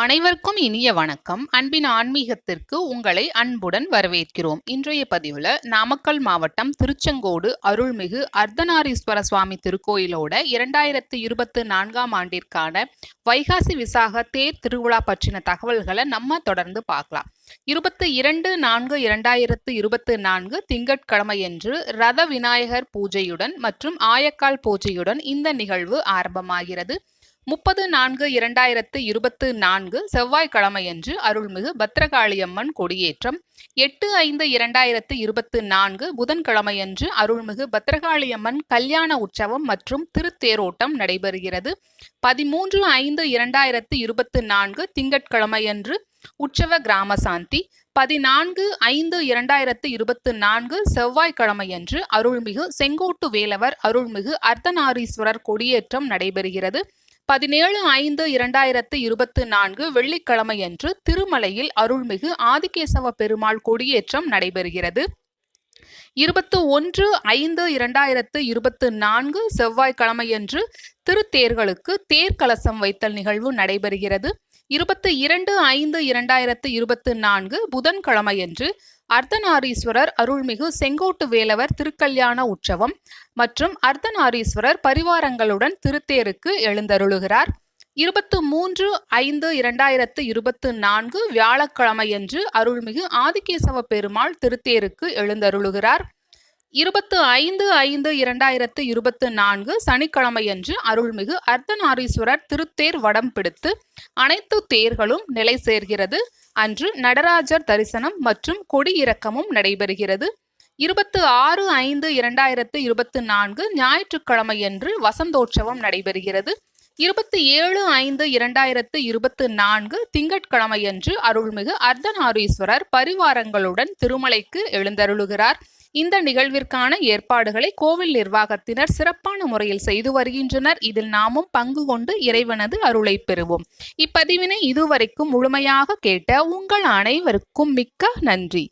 அனைவருக்கும் இனிய வணக்கம். அன்பின் ஆன்மீகத்திற்கு உங்களை அன்புடன் வரவேற்கிறோம். இன்றைய பதிவில் நாமக்கல் மாவட்டம் திருச்செங்கோடு அருள்மிகு அர்த்தநாரீஸ்வர சுவாமி திருக்கோயிலோட இரண்டாயிரத்து இருபத்து நான்காம் ஆண்டிற்கான வைகாசி விசாக தேர் திருவிழா பற்றின தகவல்களை நம்ம தொடர்ந்து பார்க்கலாம். இருபத்தி இரண்டு நான்கு இரண்டாயிரத்து இருபத்து நான்கு திங்கட்கிழமையன்று ரத விநாயகர் பூஜையுடன் மற்றும் ஆயக்கால் பூஜையுடன் இந்த நிகழ்வு ஆரம்பமாகிறது. முப்பது நான்கு இரண்டாயிரத்து இருபத்து நான்கு செவ்வாய்க்கிழமையன்று அருள்மிகு பத்ரகாளியம்மன் கொடியேற்றம். எட்டு ஐந்து இரண்டாயிரத்து இருபத்து நான்கு புதன்கிழமையன்று அருள்மிகு பத்ரகாளியம்மன் கல்யாண உற்சவம் மற்றும் திருத்தேரோட்டம் நடைபெறுகிறது. பதிமூன்று ஐந்து இரண்டாயிரத்து இருபத்து நான்கு திங்கட்கிழமையன்று உற்சவ கிராம சாந்தி பதினான்கு ஐந்து இரண்டாயிரத்து இருபத்து நான்கு செவ்வாய்க்கிழமையன்று அருள்மிகு செங்கோட்டு வேலவர் அருள்மிகு அர்த்தநாரீஸ்வரர் கொடியேற்றம் நடைபெறுகிறது. பதினேழு ஐந்து இரண்டாயிரத்து இருபத்து நான்கு வெள்ளிக்கிழமையன்று திருமலையில் அருள்மிகு ஆதிகேசவ பெருமாள் கொடியேற்றம் நடைபெறுகிறது. இருபத்து ஒன்று ஐந்து இரண்டாயிரத்து இருபத்து நான்கு செவ்வாய்க்கிழமையன்று திருத்தேர்களுக்கு தேர்கலசம் வைத்தல் நிகழ்வு நடைபெறுகிறது. இருபத்தி இரண்டு ஐந்து இரண்டாயிரத்து இருபத்து நான்கு புதன்கிழமையன்று அர்த்தநாரீஸ்வரர் அருள்மிகு செங்கோட்டு வேலவர் திருக்கல்யாண உற்சவம் மற்றும் அர்த்தநாரீஸ்வரர் பரிவாரங்களுடன் திருத்தேருக்கு எழுந்தருளுகிறார். இருபத்து மூன்று ஐந்து இரண்டாயிரத்து இருபத்து நான்கு வியாழக்கிழமையன்று அருள்மிகு ஆதிகேசவ பெருமாள் திருத்தேருக்கு எழுந்தருளுகிறார். இருபத்து ஐந்து ஐந்து இரண்டாயிரத்து இருபத்து நான்கு சனிக்கிழமையன்று அருள்மிகு அர்த்தநாரீஸ்வரர் திருத்தேர் வடம் பிடித்து அனைத்து தேர்களும் நிலை சேர்கிறது. அன்று நடராஜர் தரிசனம் மற்றும் கொடியிறக்கமும் நடைபெறுகிறது. இருபத்து ஆறு ஐந்து இரண்டாயிரத்து இருபத்து நான்கு ஞாயிற்றுக்கிழமையன்று வசந்தோற்சவம் நடைபெறுகிறது. இருபத்தி ஏழு ஐந்து இரண்டாயிரத்து இருபத்து நான்கு திங்கட்கிழமையன்று அருள்மிகு அர்த்தநாரீஸ்வரர் பரிவாரங்களுடன் திருமலைக்கு எழுந்தருளுகிறார். இந்த நிகழ்விற்கான ஏற்பாடுகளை கோவில் நிர்வாகத்தினர் சிறப்பான முறையில் செய்து வருகின்றனர். இதில் நாமும் பங்கு கொண்டு இறைவனது அருளை பெறுவோம். இப்பதிவினை இதுவரைக்கும் முழுமையாக கேட்ட உங்கள் அனைவருக்கும் மிக்க நன்றி.